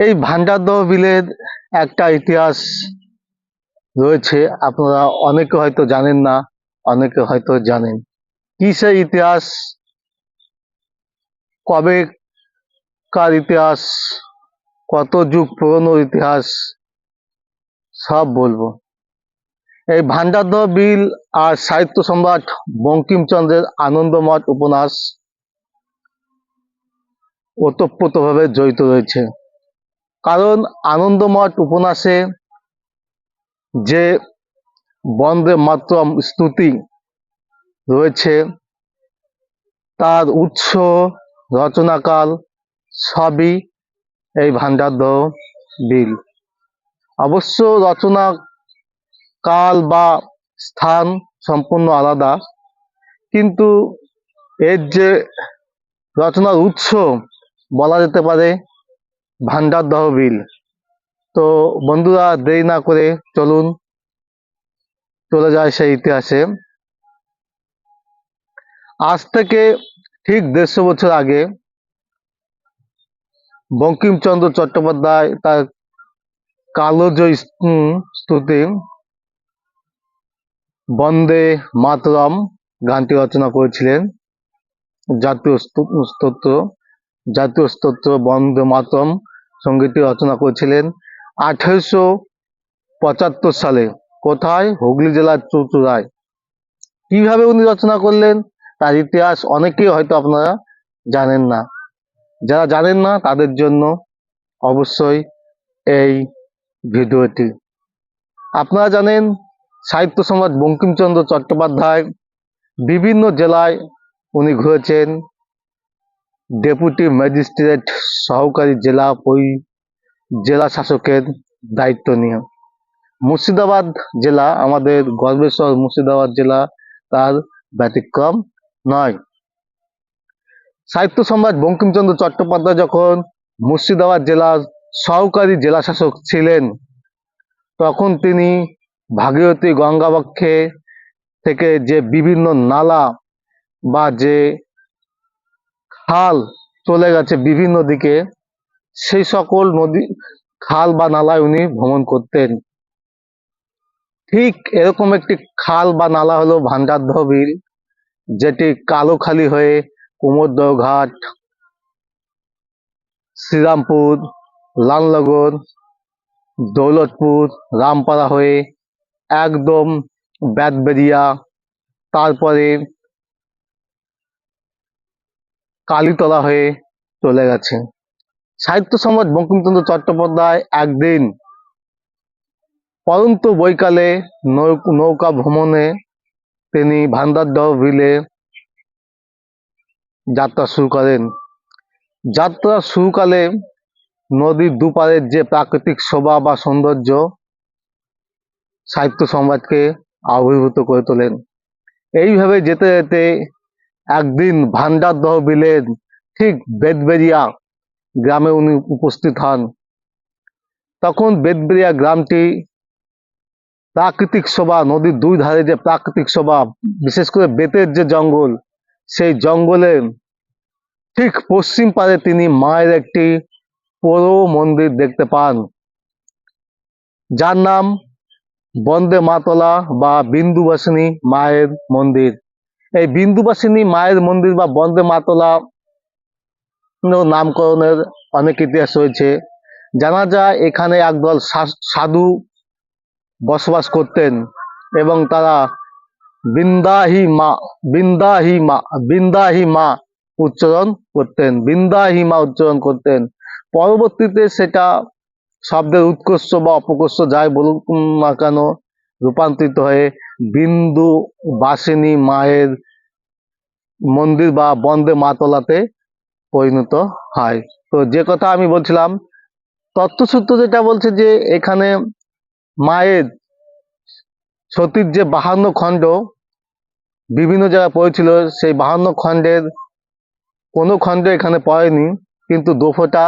এই ভান্ডারদহ বিলের একটা ইতিহাস রয়েছে। আপনারা অনেকে হয়তো জানেন না, অনেকে হয়তো জানেন। কি সেই ইতিহাস? কবে কার ইতিহাস? কত যুগ পুরনো ইতিহাস? সব বলব। এই ভান্ডারদহ বিল আর সাহিত্য সম্রাট বঙ্কিমচন্দ্রের আনন্দমঠ উপন্যাস ওতপ্রোতভাবে জড়িত রয়েছে। কারণ আনন্দমঠ উপন্যাসে যে বন্দে মাতরম স্তুতি রয়েছে, তার উৎস, রচনাকাল সবই এই ভান্ডারদহ বিল। অবশ্য রচনা কাল বা স্থান সম্পূর্ণ আলাদা, কিন্তু এর যে রচনার উৎস বলা যেতে পারে ভান্ডারদহ বিল। তো বন্ধুরা, দেরি না করে চলুন, চলে যায় সেই ইতিহাসে। আজ থেকে ঠিক দেড়শো বছর আগে বঙ্কিমচন্দ্র চট্টোপাধ্যায় তার কালোজ স্তুতি- বন্দে মাতরম গানটি রচনা করেছিলেন। জাতীয় স্তু- স্তোত্র জাতীয় স্তোত্র বন্দে মাতরম সঙ্গীতটি রচনা করেছিলেন আঠেরোশো পঁচাত্তর সালে। কোথায়? হুগলি জেলার চুঁচুড়ায়। কীভাবে উনি রচনা করলেন? তার ইতিহাস অনেকেই হয়তো আপনারা জানেন না। যারা জানেন না, তাদের জন্য অবশ্যই এই ভিডিওটি। আপনারা জানেন, সাহিত্য সম্রাট বঙ্কিমচন্দ্র চট্টোপাধ্যায় বিভিন্ন জেলায় উনি ঘুরেছেন। ডেপুটি ম্যাজিস্ট্রেট সহকারী জেলা জেলা শাসকের দায়িত্ব নিয়ে। মুর্শিদাবাদ জেলা আমাদের গর্বের শহর মুর্শিদাবাদ জেলা তার ব্যতিক্রম নয়। সাহিত্য সম্রাট বঙ্কিমচন্দ্র চট্টোপাধ্যায় যখন মুর্শিদাবাদ জেলার সহকারী জেলা শাসক ছিলেন, তখন তিনি ভাগীরথী গঙ্গাবক্ষে থেকে যে বিভিন্ন নালা বা যে খাল চলে গেছে বিভিন্ন দিকে। সেই সকল নদী, খাল বা নালায় উনি ভ্রমণ করতেন। ঠিক এরকম একটি খাল বা নালা হলো ভান্ডারদহ বিল যেটি কালোখালি হয়ে কুমোরদহ ঘাট, শ্রীরামপুর, লালনগর, দৌলতপুর, রামপাড়া হয়ে একদম ব্যাদবেরিয়া তারপরে কালীতলা হয়ে চলে গেছে। সাহিত্য সম্রাট বঙ্কিমচন্দ্র চট্টোপাধ্যায় একদিন পরন্ত বৈকালে নৌকা ভ্রমণে তিনি ভান্ডারদহ বিলে যাত্রা শুরু করেন। যাত্রা শুরুকালে নদীর দুপারের যে প্রাকৃতিক শোভা বা সৌন্দর্য সাহিত্য সম্রাটকে আবির্ভূত করে তোলেন। এইভাবে যেতে যেতে একদিন ভান্ডারদহ বিলের ঠিক বেদবেরিয়া গ্রামে উনি উপস্থিত হন। তখন বেদবেরিয়া গ্রামটি প্রাকৃতিক শোভা, নদীর দুই ধারে যে প্রাকৃতিক শোভা, বিশেষ করে বেতের যে জঙ্গল, সেই জঙ্গলে ঠিক পশ্চিম পারে তিনি মায়ের একটি পুরো মন্দির দেখতে পান। যার নাম বন্দে মাতলা বা বিন্দুবাসিনী মায়ের মন্দির। এই বিন্দুবাসিনী, মায়ের মন্দির বা বন্দে মাতলা নামকরণের অনেক ইতিহাস রয়েছে। জানা যায়, এখানে একদল সাধু বসবাস করতেন এবং তারা বিন্দাহি মা বিন্দাহি মা বিন্দাহি মা উচ্চারণ করতেন, বিন্দাহি মা উচ্চারণ করতেন। পরবর্তীতে সেটা শব্দের উৎকর্ষ বা অপকর্ষ যাই বলুক না কেন রূপান্তরিত হয়ে বিন্দু বাসিনী মায়ের মন্দির বা বন্দে মাতলাতে পরিণত হয়। তো যে কথা আমি বলছিলাম, তত্ত্বসূত্র যেটা বলছে যে এখানে মায়ের সতীর যে বাহান্ন খণ্ড বিভিন্ন জায়গায় পড়েছিল, সেই বাহান্ন খণ্ডের কোনো খণ্ড এখানে পড়েনি, কিন্তু দোফোটা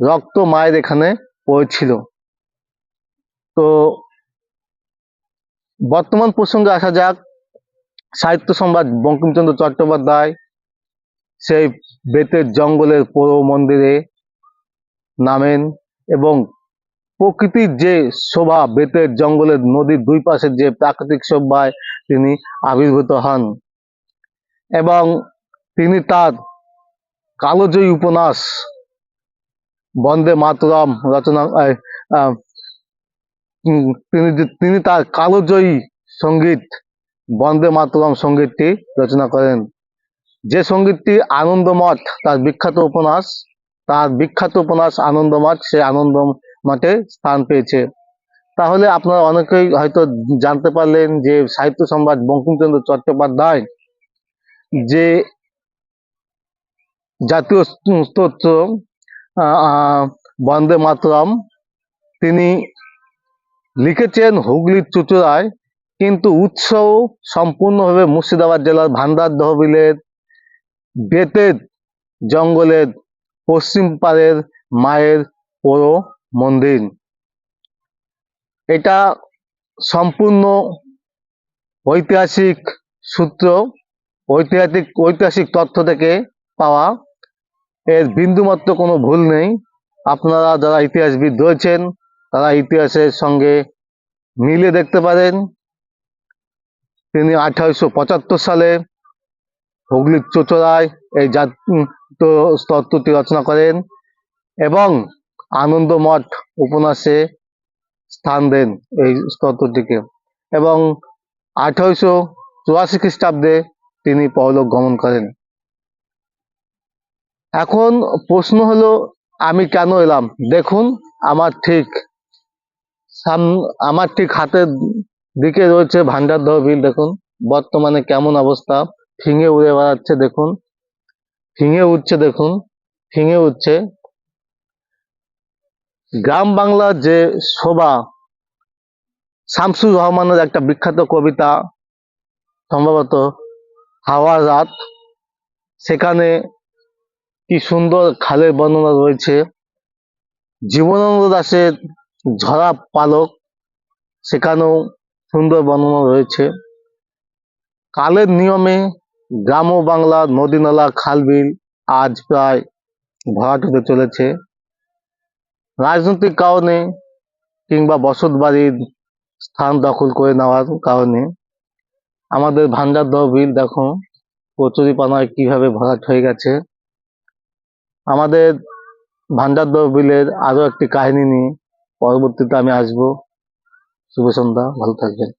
রক্ত মায়ের এখানে পড়েছিল। তো বর্তমান প্রসঙ্গে আসা যাক সাহিত্য সম্রাট বঙ্কিমচন্দ্র চট্টোপাধ্যায়, সেই বেতের জঙ্গলের পুরো মন্দিরে নামেন এবং প্রকৃতির যে শোভা বেতের জঙ্গলের নদীর দুই পাশের যে প্রাকৃতিক শোভায় তিনি আবির্ভূত হন এবং তিনি তার কালোজয়ী উপন্যাস বন্দে মাতরম রচনা তিনি তিনি তার কালোজয়ী সংগীত বন্দে মাতরম সঙ্গীতটি রচনা করেন। যে সঙ্গীতটি আনন্দমঠ, তার বিখ্যাত উপন্যাস, তার বিখ্যাত উপন্যাস আনন্দমঠ, সে আনন্দ মঠে স্থান পেয়েছে। তাহলে আপনারা অনেকেই হয়তো জানতে পারলেন যে সাহিত্য সম্রাট বঙ্কিমচন্দ্র চট্টোপাধ্যায় যে জাতীয় স্তোত্র বন্দে মাতরম, তিনি লিখেছেন হুগলির চুচুড়ায় কিন্তু উৎস সম্পূর্ণভাবে মুর্শিদাবাদ জেলার ভান্ডার তহবিলের বেতের জঙ্গলের পশ্চিম পাড়ের মায়ের পোড়ো মন্দির। এটা সম্পূর্ণ ঐতিহাসিক সূত্র, ঐতিহাসিক ঐতিহাসিক তথ্য থেকে পাওয়া। এর বিন্দুমাত্র কোনো ভুল নেই। আপনারা যারা ইতিহাসবিদ রয়েছেন, তারা ইতিহাসের সঙ্গে মিলে দেখতে পারেন। তিনি আঠারোশো পঁচাত্তর সালে হুগলির চোচড়ায় এই জাত স্তত্রটি রচনা করেন এবং আনন্দমঠ উপন্যাসে স্থান দেন এই স্তত্রটিকে এবং আঠারোশো চুরাশি খ্রিস্টাব্দে তিনি পরলোক গমন করেন। এখন প্রশ্ন হলো, আমি কেন এলাম? দেখুন, আমার ঠিক সাম, আমার ঠিক হাতের দিকে রয়েছে ভান্ডার বিল, দেখুন। বর্তমানে কেমন অবস্থা। ফিঙে উড়ে বেড়াচ্ছে, দেখুন। ফিঙে উঠছে দেখুন। ফিঙে উঠছে গ্রাম বাংলার যে শোভা, শামসুর রহমানের একটা বিখ্যাত কবিতা, সম্ভবত হাওয়ার রাত, সেখানে কি সুন্দর খালের বর্ণনা রয়েছে। জীবনানন্দ দাসের ঝরা পালক, সেখানেও সুন্দর বর্ণনা রয়েছে। কালের নিয়মে গ্রাম বাংলা নদী নালা খাল বিল আজ প্রায় ভরাট হতে চলেছে। রাজনৈতিক কারণে কিংবা বসত বাড়ির স্থান দখল করে নেওয়ার কারণে আমাদের ভান্ডার বিল দেখো কচুরিপানায় কীভাবে ভরাট হয়ে গেছে। আমাদের ভান্ডার বিলের আরও একটি কাহিনী নিয়ে পরবর্তীতে আমি আসব। শুভ সন্ধ্যা ভালো থাকবেন।